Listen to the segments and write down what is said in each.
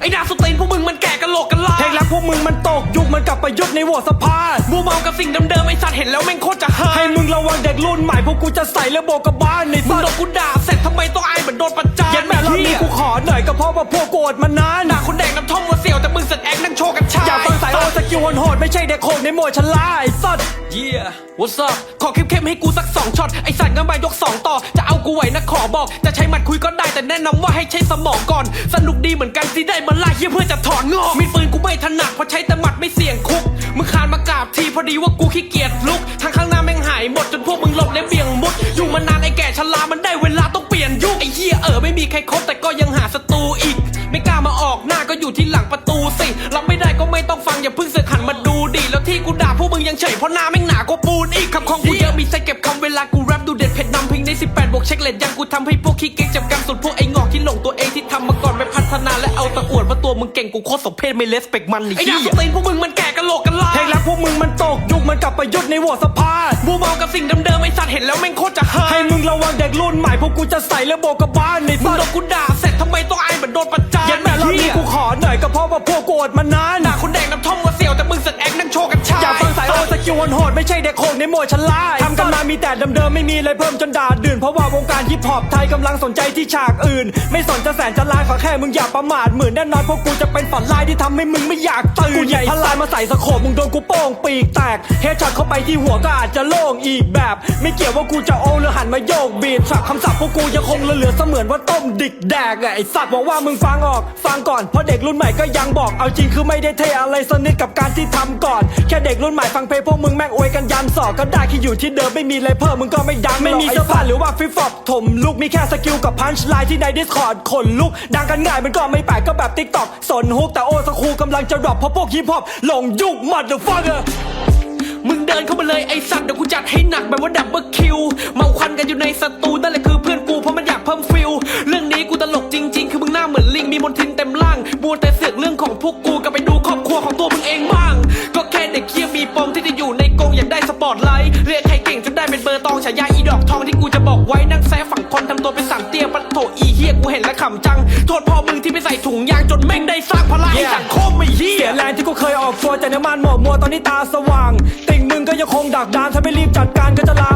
ไอ้ดาสตีนพวกมึงมันแก่กะโหลกกันลาเพลงแล้วพวกมึงมันตกยุคมันกลับประยุทธ์ในโหวตสภามัวเมากับสิ่งเดิมๆไอ้สัตว์เห็นแล้วแม่งโคตรจะฮาให้มึงระวังเด็กรุ่นใหม่พวกกูจะใส่แล้วโบกกับบ้านในมึงสัตโดว์นกูด่าเสร็จทำไมต้องอายเหมือนโดนประจานยันแม่รอบนี้กูขอหน่อยก็เพราะว่าพวกโกรธมานานด่าคนแด งสายโอสกิลโหดไม่ใช่เด็กโหดในโหมดชลาไอ้สัตว์เยี่ย What's up ขอเข้มๆให้กูสักสองช็อตไอสัตว์งั้นมายกสองต่อ จะเอากูไหวนะขอบอก จะใช้หมัดคุยก็ได้แต่แนะนำว่าให้ใช้สมองก่อน สนุกดีเหมือนกันที่ได้มาล่าเฮียเพื่อจะถอนงอกมีปืนกูไม่ถนัดเพราะใช้แต่หมัดไม่เสี่ยงคุกมึงคานมากราบทีพอดีว่ากูขี้เกียจลุกทางข้างหน้าแม่งหายหมดจนพวกมึงหลบและเบี่ยงมุดอยู่มานานไอแก่ชรามันได้เวลาต้องเปลี่ยนยุคไอเฮียเออไม่มีใครคบแต่ก็ยังหาศัตรูอีก ไม่กล้ามาออกหน้าก็อยู่ที่หลังประตูสิรับไม่ได้ก็ไม่ต้อง ที่กูด่าพวกมึงยังเฉยเพราะหน้าแม่งหนากว่าปูนอีกคำของกูเยอะมีใส่เก็บคำเวลากูแรปดูเด็ดเผ็ดนำเพลงใน18บวกเช็คเลทยังกูทำให้พวกขี้เก๊กจับกันส่วนพวกไอ้งอกที่หลงตัวเองที่ทำมาก่อนไม่พัฒนาและเอาแตะอวดว่าตัวมึงเก่งกูโคตรสมเพศไม่เลสเปกมันไอ้ดาสตีนพวกมึงมันแก่กะโหลกกันลาเพลงแล้วพวกมึงมันตกยุคมันกลับประยุทธ์ในโหวตสภามัวเมากับสิ่งเดิมๆไอ้สัตว์เห็นแล้วแม่งโคตรจะฮาให้มึงระวังเด็กรุ่นใหม่พวกกูจะใส่แล้วโบกกับบ้านในมึสังตโดว์นกูด่าเสร็จทำไมต้องอายเหมือนโดนประจานยันแม่รอบนี้กูขอหน่อยก็เพราะว่าพวกโกรธมานาน ใช่เด็กโหดในโหมดชลาทำกันมามีแต่เดิมๆไม่มีอะไรเพิ่มจนด่าดื่น เพราะว่าวงการฮิปฮอปไทยกำลังสนใจที่ฉากอื่น ไม่สนจะแสนจะล้านขอแค่มึงอย่าประมาทเหมือนแน่นอนพวกกูจะเป็นฝันลายที่ทำให้มึงไม่อยากตื่นกูใหญ่พลายมาใส่สโคปมึงโดนกูโป้งปีกแตกเฮดช็อตเข้าไปที่หัวก็อาจจะโล่งอีกแบบ ไม่เกี่ยวว่ากูจะโอหรือหันมาโยกบีดสับคำศัพท์พวกกูยังคงเหลือๆเสมือนว่าต้มดิกแดกอะไอสัตว์บอกว่ามึงฟังออกฟังก่อนเพราะเด็กรุ่นใหม่ก็ยังบอกเอาจริงคือไม่ได้เทอะไรสนิทกับการที่ทำก่อน แค่เด็กรุ่นใหม่ฟังเพลงพวกมึงแม่งอวยกันยันสอกก็ได้แค่อยู่ที่เดิมไม่มีอะไรเพิ่มมึงก็ไม่ดังไม่มีเสื้อผ้าหรือว่าฟิฟฟอบถมลุกมีแค่สกิลกับพันช์ไลน์ที่ใน Discord ขนลุก ดังกันง่ายมันก็ไม่แปลกก็แบบติ๊กต็อกสนฮุกแต่โอสคูกำลังจะดรอปเพราะพวกฮิปฮอปหลงยุคมัดเดอะฟังเกอร์มึงเดินเข้ามาเลยไอ้สัตว์เดี๋ยวกูจัดให้หนักแบบว่าดับเบิลคิวเมาควันกันอยู่ในสตูนั่นแหละคือเพื่อนกูเพราะมันอยากเพิ่มฟิลเรื่องนี้กูตลกจริง ๆ คือมึงหน้าเหมือนลิงมีมนทินเต็มร่างบัวแต่เสือกเรื่องของพวกกูก็ไปดูครอบครัวของตัวมึงเองบ้าง ก็แค่เด็กเคียมี ปมที่จะอยู่ในกรงอยากได้สปอตไลท์เรียกใครเก่งจนได้เป็นเบอร์ตองฉายาอีดอกทองที่กูจะบอกไว้นั่งแซ่ฝั่งคนทำตัวเป็นสันเตี้ยปัดโถอีเฮียกูเห็นแล้วขำจัง โทษพ่อมึงที่ไปใส่ถุงยางจนแม่งได้สร้างพลังให้ Yeah สังคมไม่เฮีเสียยแรงที่กูเคยออกตัวจากน้ำมันหมอกมัวตอนนี้ตาสว่าง ติ่งมึงก็ยังคงดักดานถ้าไม่รีบจัดการก็จะลามระบาดห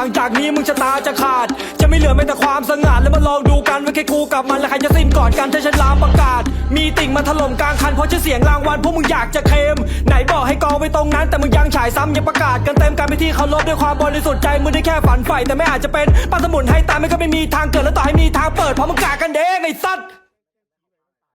ลังจากนี้มึงชะตาจะขาด จะไม่เหลือแม้แต่ความสง่าแล้วมาลองดูกันว่าแค่กูกับมันแล้วใครจะสิ้นก่อนกันถ้าฉันลามประกาศ มีติ่งมาถล่มกลางคันเพราะชื่อเสียงรางวัลพวกมึงอยากจะเคลมไหนบอกให้กองไว้ตรงนั้น แต่มึงยังฉายซ้ำยังประกาศกันเต็มการไปที่เคารพด้วยความบริสุทธิ์ใจมึงได้แค่ฝันใฝ่แต่ไม่อาจจะเป็นปันสมุนให้ตายไม่ก็ไม่มีทางเกิดและต่อให้มีทางเปิดเพราะมึงกากันเองไอ้สัตว์